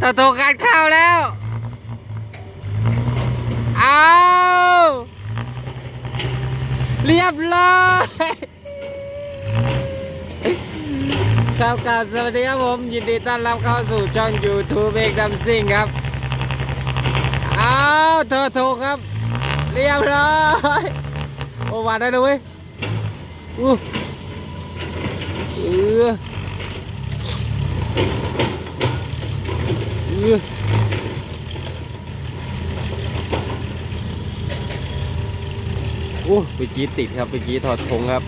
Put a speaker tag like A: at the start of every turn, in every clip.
A: ต่อโทรการเข้าแล้ว เอาเรียบร้อยครับกราบสวัสดีครับผม ยินดีต้อนรับเข้าสู่ช่อง YouTube เอกดำซิ่งครับ เอาเธอโทรครับ เรียบร้อยโอ้วาดได้เลยเว้ยอู้เออเออ โอ้เมื่อกี้ติดครับเมื่อกี้ถอดธงครับ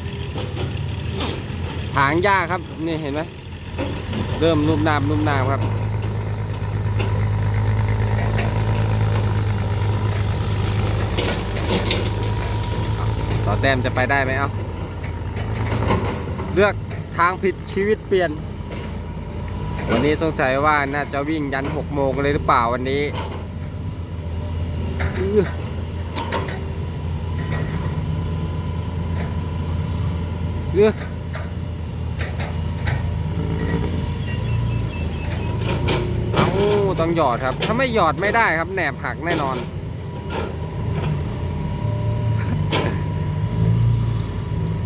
A: หางยากครับนี่เห็นไหมเริ่มนุ่มนามนุ่มนามครับต่อแต้มจะไปได้ไหมเอ้า เลือกทางผิดชีวิตเปลี่ยน วันนี้สงสัยว่าน่าจะวิ่งยันหกโมงเลยหรือเปล่าวันนี้ เอื้อเอาต้องหยอดครับ ถ้าไม่หยอดไม่ได้ครับแหนบหักแน่นอน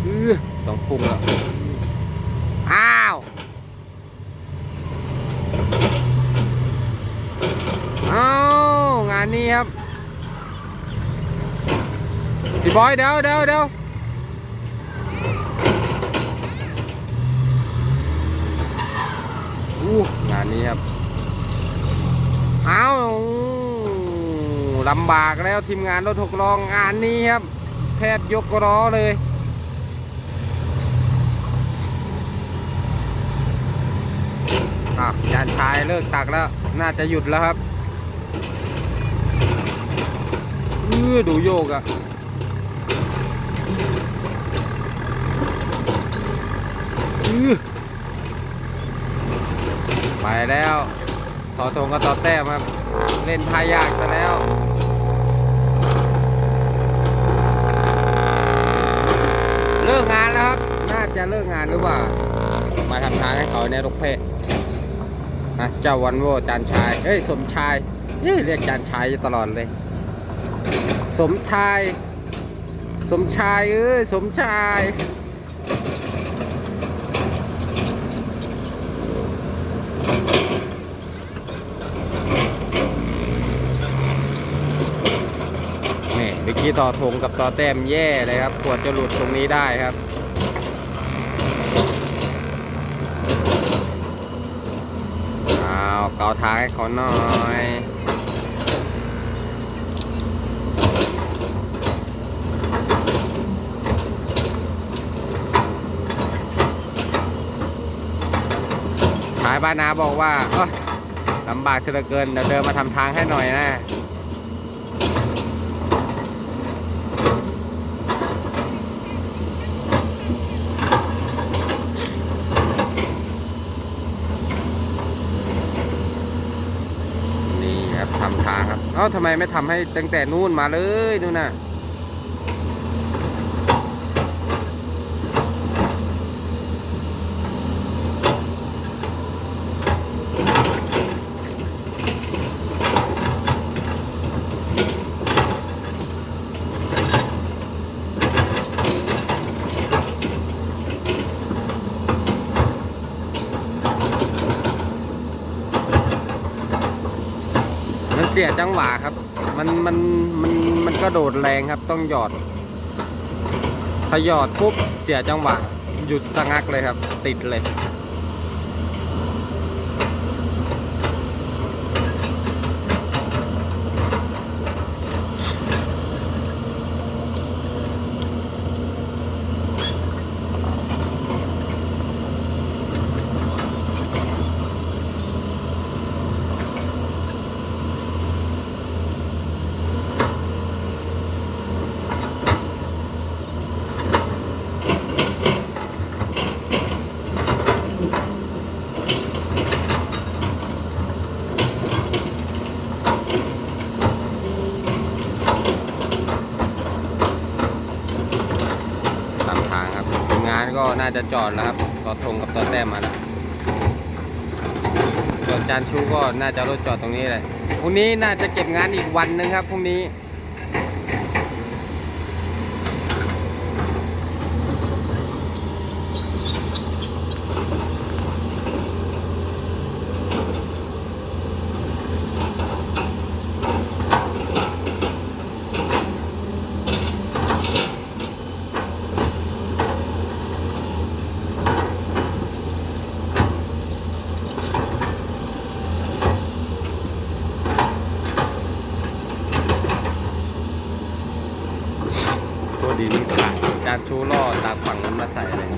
A: เออต้องปรุงแล้ว อ้าว อ้าวงานนี้ครับพี่บอยเดี๋ยวเดี๋ยวเดี๋ยวอู้งานนี้ครับอ้าวลำบากแล้วทีมงานรถหกล้องานนี้ครับ แทบยกล้อเลย อะจานชายเลิกตักแล้ว น่าจะหยุดแล้วครับเออดูโยกอะออไปแล้วต่อทงก็ต่อแต้มครับ เล่นทายากซะแล้วเลิกงานแล้วครับ น่าจะเลิกงานหรือเปล่า มาทำทางให้เขาในรกเพศ นะเจ้าวันโวจานชาย เอ้ย สมชายเอ้ยเรียกจานชายอยู่ตลอดเลย สมชาย สมชายเอ้ย สมชาย นี่เมื่อกี้ต่อธงกับต่อแต้มแย่เลยครับกวดจะหลุดตรงนี้ได้ครับาวเกาท้ายเขาหน่อยชายบ้านนาบอกว่าเอ้ยลำบากเสียเหลือเกินเดี๋ยวเดินมาทำทางให้หน่อยนะ นี่ครับทำทางครับ เอ้าทำไมไม่ทำให้ตั้งแต่นู่นมาเลยนู่นน่ะ เสียจังหวะครับ มันมันมันมันก็โดดแรงครับ ต้องหยอดถ้าหยอดปุ๊บเสียจังหวะ หยุดสะงักเลยครับ ติดเลย ตามทางครับทีมงา นก็น่าจะจอดแล้วครับต่อธงกับต่อแต้มมาแล้วส่วนจานชูก็น่าจะรถจอดตรงนี้เลยพรุ่งนี้น่าจะเก็บงานอีกวันหนึงครับพรุ่งนี้ ดีนี่ตาดจานชูล่อตามฝั่งนั้นมาใส่เลย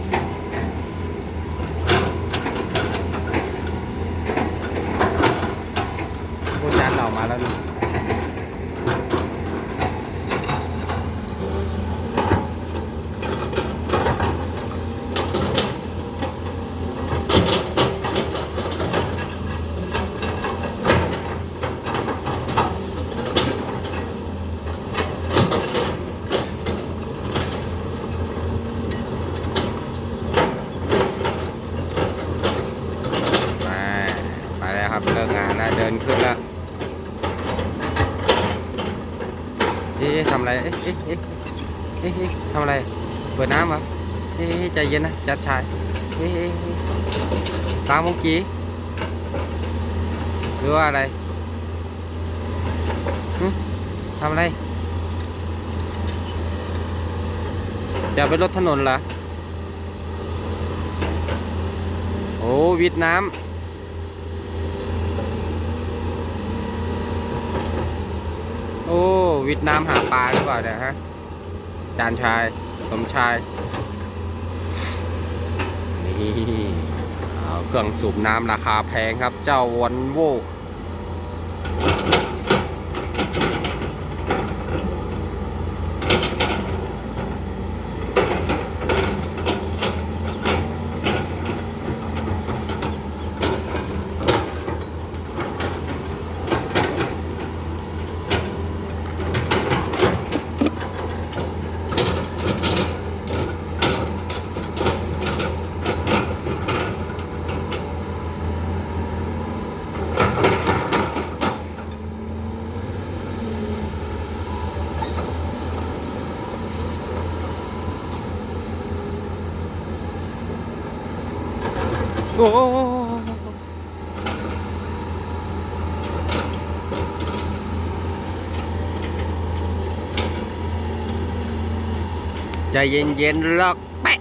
A: พวกจานเรามาแล้วนี่มามาแล้วครับเลิกงานแล้วเดินขึ้นแล้ว เอ๊ะทำอะไร เอ๊ะเอ๊ะเอ๊ะเอ๊ะทำอะไร เปิดน้ำเหรอเอ๊ะเอ๊ะใจเย็นนะ จัดชายเอ๊ะเอ๊ะเอ๊ะตามเมื่อกี้ หรือว่าอะไรทำอะไร จะไปรถถนนเหรอ โอ้วิดน้ำ โอ้ วิดน้ำหาปลาหรือเปล่าเนี่ยฮะจานชายสมชาย นี่เครื่องสูบน้ำราคาแพงครับ เจ้าวอนโว โอ้ใจเย็นๆล็อกแปะ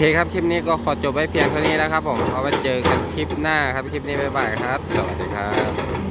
A: เคครับ คลิปนี้ก็ขอจบไว้เพียงเท่านี้นะครับผม เอาไว้เจอกันคลิปหน้าครับ คลิปนี้บ๊ายบายครับ สวัสดีครับ